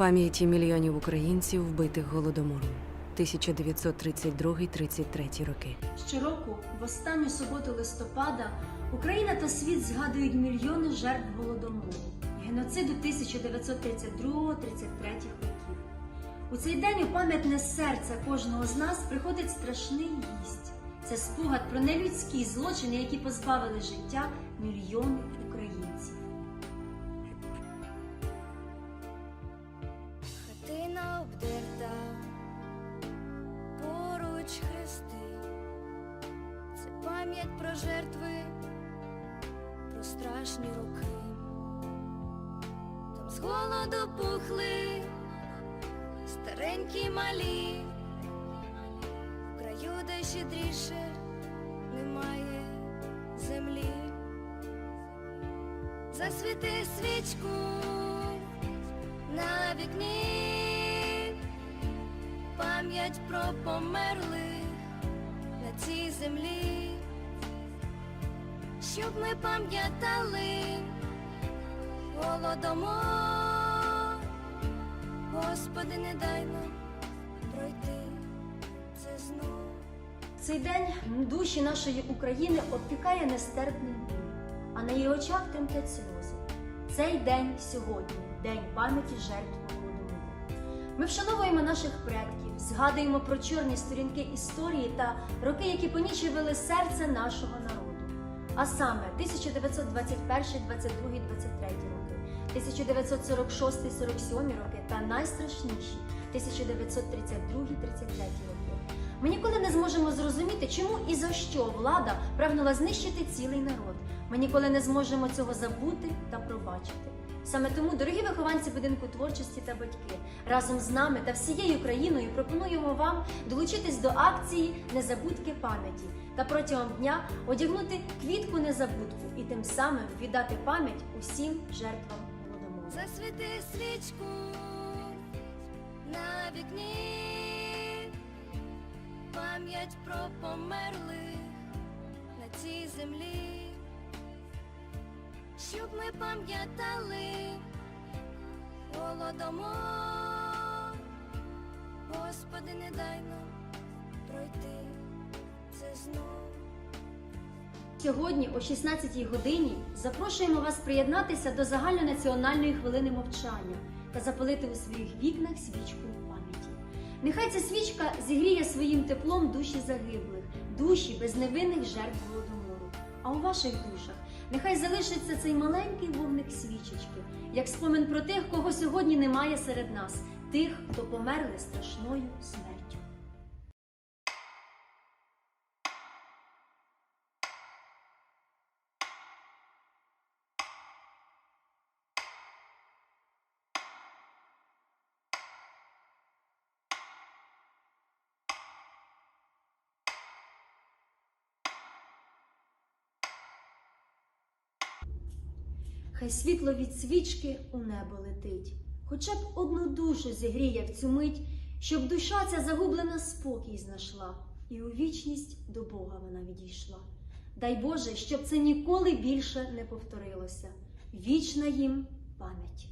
Пам'яті мільйонів українців, вбитих голодомором 1932-33 роки. Щороку, в останню суботу листопада, Україна та світ згадують мільйони жертв голодомору, геноциду 1932-33 років. У цей день у пам'ятне серце кожного з нас приходить страшний гість. Це спогад про нелюдські злочини, які позбавили життя мільйони пам'ять про жертви, про страшні роки. Там з голоду пухли старенькі малі, в краю, де щедріше немає землі. Засвіти свічку на вікні пам'ять про померлих на цій землі, щоб ми пам'ятали голодомор, Господи, не дай нам пройти це знов. Цей день душі нашої України опікає нестерпний біль, а на її очах тремтять сльози. Цей день сьогодні день пам'яті жертв голодомору. Ми вшановуємо наших предків, згадуємо про чорні сторінки історії та роки, які понічували серце нашого народу. А саме 1921, 22, 23 роки, 1946, 47 роки та найстрашніші 1932, 33 роки. Ми ніколи не зможемо зрозуміти, чому і за що влада прагнула знищити цілий народ. Ми ніколи не зможемо цього забути та пробачити. Саме тому, дорогі вихованці будинку творчості та батьки, разом з нами та всією країною пропонуємо вам долучитись до акції Незабудки пам'яті та протягом дня одягнути квітку незабудку і тим самим віддати пам'ять усім жертвам голодомору. Засвіти свічку на вікні, пам'ять про померлих на цій землі, щоб ми пам'ятали голодомор, Господи, не дай нам пройти це знов. Сьогодні о 16-й годині запрошуємо вас приєднатися до загальнонаціональної хвилини мовчання та запалити у своїх вікнах свічку пам'яті. Нехай ця свічка зігріє своїм теплом душі загиблих, душі безневинних жертв голодомору. А у ваших душах нехай залишиться цей маленький вогник свічечки, як спомин про тих, кого сьогодні немає серед нас, тих, хто померли страшною смертю. Хай світло від свічки у небо летить, хоча б одну душу зігріє в цю мить, щоб душа ця загублена спокій знайшла, і у вічність до Бога вона відійшла. Дай Боже, щоб це ніколи більше не повторилося. Вічна їм пам'ять.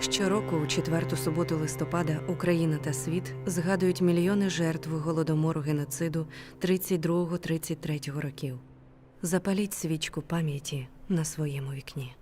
Щороку, у четверту суботу листопада, Україна та світ згадують мільйони жертв голодомору геноциду 32-33 років. Запаліть свічку пам'яті на своєму вікні.